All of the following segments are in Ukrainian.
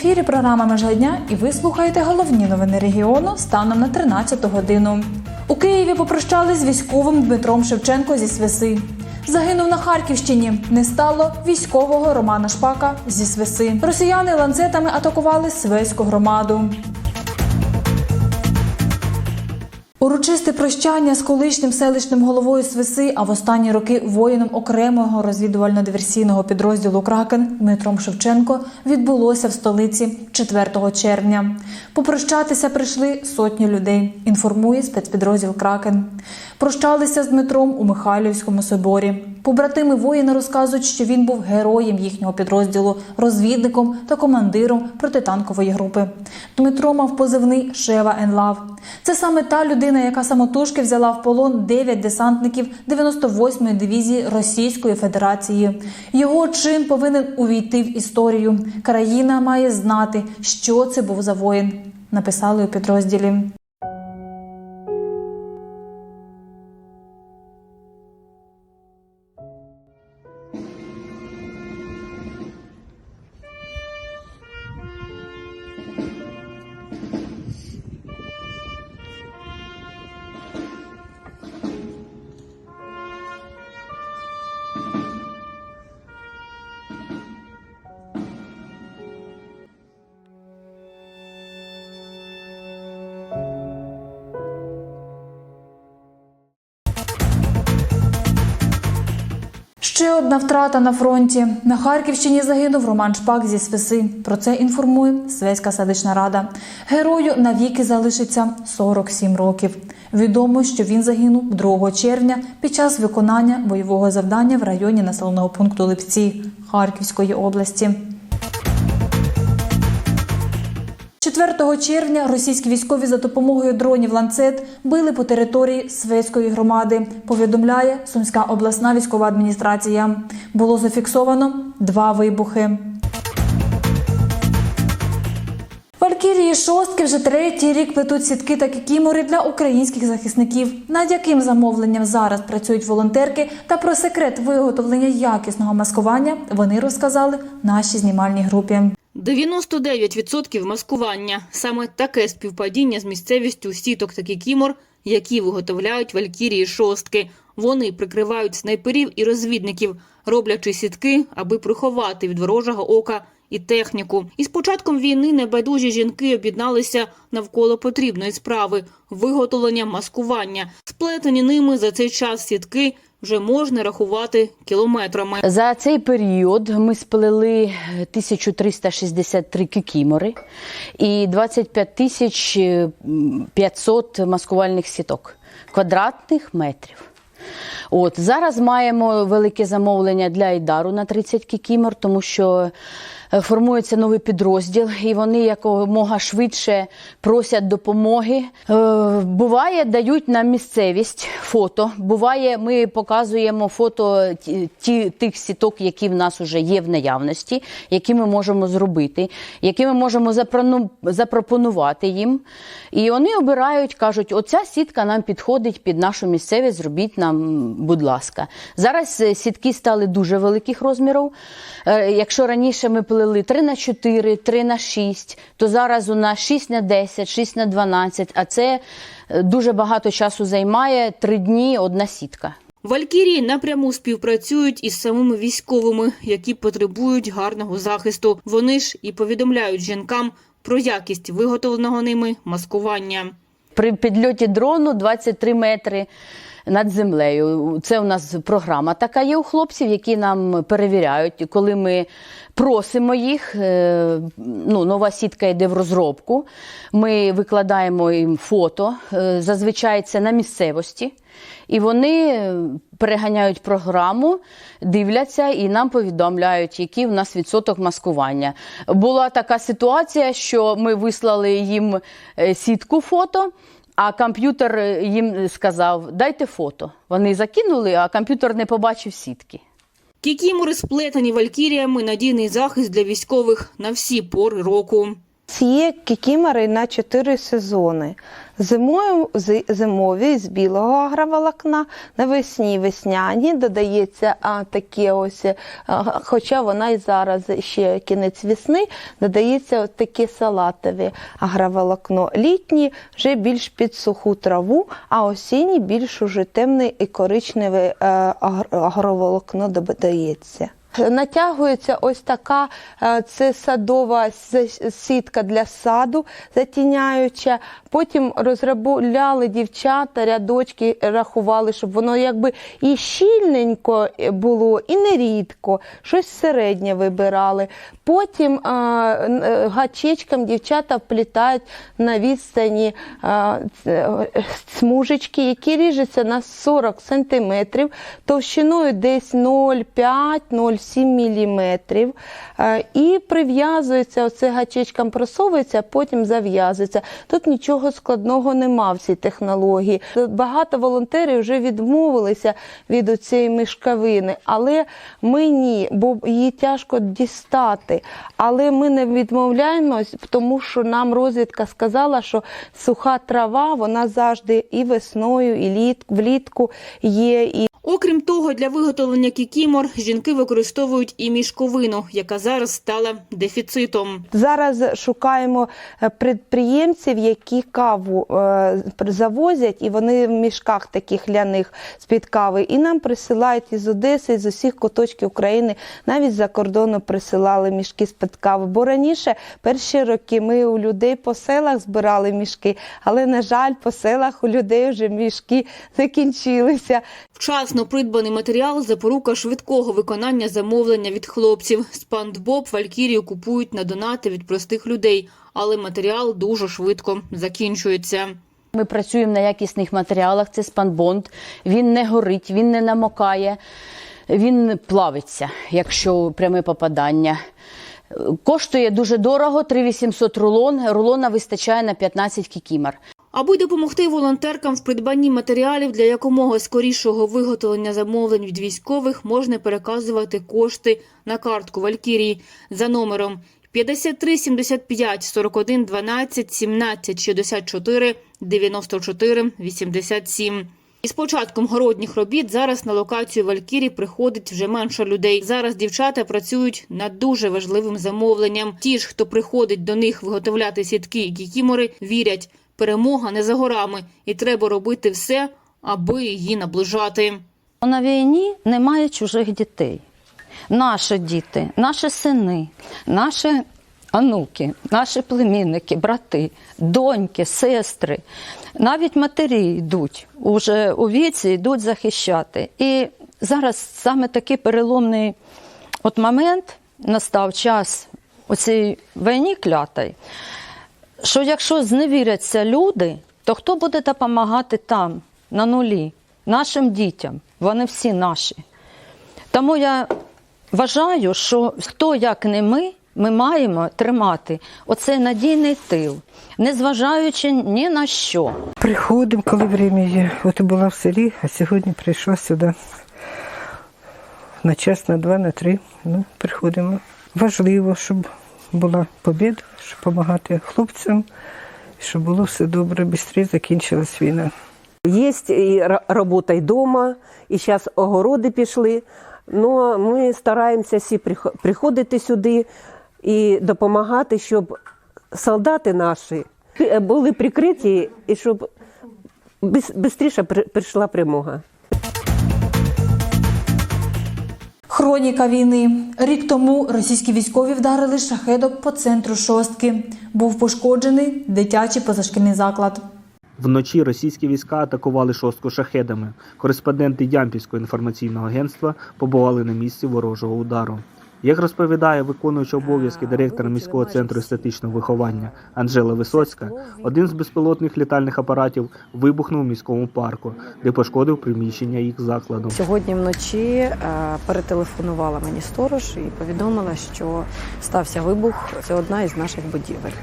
ефірі програма «Межа дня» і ви слухаєте головні новини регіону станом на 13 годину. У Києві попрощались з військовим Дмитром Шевченко зі Свиси. Загинув на Харківщині. Не стало військового Романа Шпака зі Свиси. Росіяни ланцетами атакували Свеську громаду. Урочисте прощання з колишнім селищним головою Свиси, а в останні роки воїном окремого розвідувально-диверсійного підрозділу Кракен Дмитром Шевченко відбулося в столиці 4 червня. Попрощатися прийшли сотні людей. Інформує спецпідрозділ Кракен. Прощалися з Дмитром у Михайлівському соборі. Побратими воїна розказують, що він був героєм їхнього підрозділу, розвідником та командиром протитанкової групи. Дмитро мав позивний Шева Енлав. Це саме та людина, яка самотужки взяла в полон 9 десантників 98-ї дивізії Російської Федерації. Його чин повинен увійти в історію. Країна має знати, що це був за воїн. Написали у підрозділі. Ще одна втрата на фронті. На Харківщині загинув Роман Шпак зі Свиси. Про це інформує Свеська селищна рада. Герою навіки залишиться 47 років. Відомо, що він загинув 2 червня під час виконання бойового завдання в районі населеного пункту Липці Харківської області. 4 червня російські військові за допомогою дронів ланцет били по території Свеської громади. Повідомляє Сумська обласна військова адміністрація. Було зафіксовано два вибухи. Валькірії шостки вже третій рік плетуть сітки та кікімори для українських захисників. Над яким замовленням зараз працюють волонтерки та про секрет виготовлення якісного маскування вони розказали нашій знімальній групі. 99% маскування саме таке співпадіння з місцевістю сіток та кікімор, які виготовляють валькірії шостки. Вони прикривають снайперів і розвідників, роблячи сітки, аби приховати від ворожого ока і техніку. І з початком війни небайдужі жінки об'єдналися навколо потрібної справи виготовлення маскування. Сплетені ними за цей час сітки вже можна рахувати кілометрами. За цей період ми сплели 1363 кікімори і 25 500 маскувальних сіток квадратних метрів. От зараз маємо велике замовлення для Айдару на 30 кікімор, тому що е, формується новий підрозділ, і вони якомога швидше просять допомоги. Е, буває, дають нам місцевість фото. Буває, ми показуємо фото ті, тих сіток, які в нас вже є в наявності, які ми можемо зробити, які ми можемо запропонувати їм. І вони обирають, кажуть, оця сітка нам підходить під нашу місцевість, зробіть нам, будь ласка. Зараз е, сітки стали дуже великих розмірів. Е, Якщо раніше ми плели 3 на 4, 3 на 6, то зараз у нас 6 на 10, 6 на 12, а це е, дуже багато часу займає 3 дні одна сітка. Валькірії напряму співпрацюють із самими військовими, які потребують гарного захисту. Вони ж і повідомляють жінкам про якість виготовленого ними маскування. При підльоті дрону 23 метри над землею. Це у нас програма така є у хлопців, які нам перевіряють, коли ми просимо їх. е, Ну, нова сітка йде в розробку. Ми викладаємо їм фото, е, зазвичай це на місцевості. І вони переганяють програму, дивляться і нам повідомляють, який в нас відсоток маскування. Була така ситуація, що ми вислали їм е, сітку фото. А комп'ютер е, їм сказав: дайте фото. Вони закинули, а комп'ютер не побачив сітки. Кікімори сплетені валькіріями надійний захист для військових на всі пори року. Є кікімори на чотири сезони. Зимою зимові з білого агроволокна, навесні весняні додається а, такі ось, а, хоча вона і зараз ще кінець весни, додається от таке салатове агроволокно. Літні вже більш під суху траву, а осінні більш уже темне і коричневе е, агроволокно додається. Натягується ось така е, це садова сітка для саду затіняюча. Потім розробляли дівчата, рядочки рахували, щоб воно якби і щільненько було, і нерідко, щось середнє вибирали. Потім е, е, гачечком дівчата вплітають на відстані е, е, смужечки, які ріжуться на 40 сантиметрів, товщиною десь 0,5-0,7 міліметрів. Е, І прив'язується, оце гачечком просовується, потім зав'язується. Тут нічого складного нема в цій технології. Багато волонтерів вже відмовилися від цієї мішковини, але ми ні, бо її тяжко дістати. Але ми не відмовляємось, тому що нам розвідка сказала, що суха трава вона завжди і весною, і літ, влітку є. І Окрім того, для виготовлення кікімор жінки використовують і мішковину, яка зараз стала дефіцитом. Зараз шукаємо е, підприємців, які каву е, завозять, і вони в мішках таких ляних з-під кави. І нам присилають із Одеси, з усіх куточків України, навіть за кордону присилали мішки з-під кави. Бо раніше, перші роки, ми у людей по селах збирали мішки, але, на жаль, по селах у людей вже мішки закінчилися. Вчасно придбаний матеріал – запорука швидкого виконання замовлення від хлопців. Спант Боб Валькірію купують на донати від простих людей, але матеріал дуже швидко закінчується. Ми працюємо на якісних матеріалах. Це спанбонд. Він не горить, він не намокає, він плавиться, якщо пряме попадання. Коштує дуже дорого, 3800 рулон. Рулона вистачає на 15 кікімер. Аби допомогти волонтеркам в придбанні матеріалів для якомога скорішого виготовлення замовлень від військових, можна переказувати кошти на картку Валькірії за номером 53 75 41 12 17 64 94 87. Із початком городніх робіт зараз на локацію Валькірі приходить вже менше людей. Зараз дівчата працюють над дуже важливим замовленням. Ті ж, хто приходить до них виготовляти сітки і кікімори, вірять, перемога не за горами, і треба робити все, аби її наближати. На війні немає чужих дітей. Наші діти, наші сини, наші онуки, наші племінники, брати, доньки, сестри, навіть матері йдуть уже у віці, йдуть захищати. І зараз саме такий переломний от момент настав час у цій війні клятій, що якщо зневіряться люди, то хто буде допомагати там, на нулі, нашим дітям? Вони всі наші. Тому я вважаю, що хто як не ми, ми маємо тримати оцей надійний тил, незважаючи ні на що. Приходимо, коли время є. От була в селі, а сьогодні прийшла сюди. На час, на два, на три. Ну, приходимо. Важливо, щоб була побіда, щоб допомагати хлопцям, щоб було все добре, швидше закінчилась війна. И ра- работа и дома, і зараз огороди пішли. Но ми стараємося всі прих- приходити сюди і допомагати, щоб солдати наші були прикриті і щоб швидше прийшла перемога. Хроніка війни. Рік тому російські військові вдарили шахедок по центру шостки. Був пошкоджений дитячий позашкільний заклад. Вночі російські війська атакували шостку шахедами. Кореспонденти Ямпільського інформаційного агентства побували на місці ворожого удару. Як розповідає виконуюча обов'язки директора міського центру естетичного виховання Анжела Висоцька, один з безпілотних літальних апаратів вибухнув у міському парку, де пошкодив приміщення їх закладу. Сьогодні вночі е, перетелефонувала мені сторож і повідомила, що стався вибух. Це одна із наших будівель,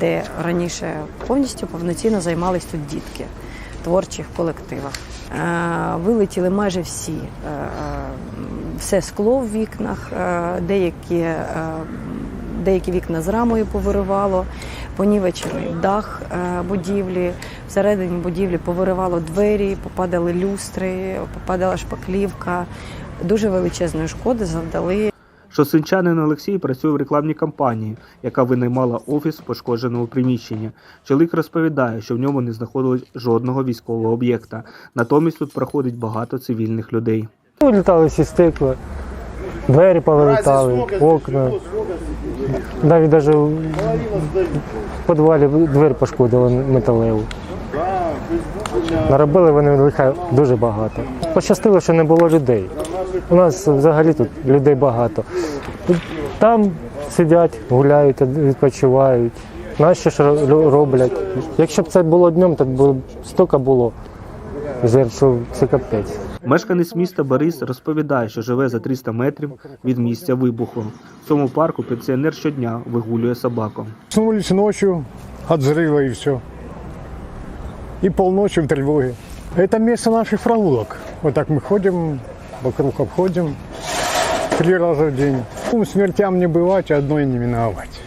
де раніше повністю повноцінно займались тут дітки творчих колективах. Е, Вилетіли майже всі, е, все скло в вікнах, е, деякі е, деякі вікна з рамою повиривало, понівечений дах е, будівлі. Всередині будівлі повиривало двері, попадали люстри, попадала шпаклівка. Дуже величезної шкоди завдали Шосинчанин Олексій працює в рекламній кампанії, яка винаймала офіс в пошкодженому приміщенні. Чоловік розповідає, що в ньому не знаходилось жодного військового об'єкта. Натомість тут проходить багато цивільних людей. Вилітали всі стекла, двері повилітали, окна. Навіть навіть в підвалі двері пошкодили металеву. Наробили вони лиха дуже багато. Пощастило, що не було людей. У нас взагалі тут людей багато. Там сидять, гуляють, відпочивають. Наші ж роблять. Якщо б це було днем, то б стільки було жертв, що це капець. Мешканець міста Борис розповідає, що живе за 300 метрів від місця вибуху. В цьому парку пенсіонер щодня вигулює собаку. Проснулись ночью от взрыва и все. И полночи в тревоге. Это место наших прогулок. Вот так мы ходим, вокруг обходим три раза в день. Ну, Смертям не бывать, одной не миновать.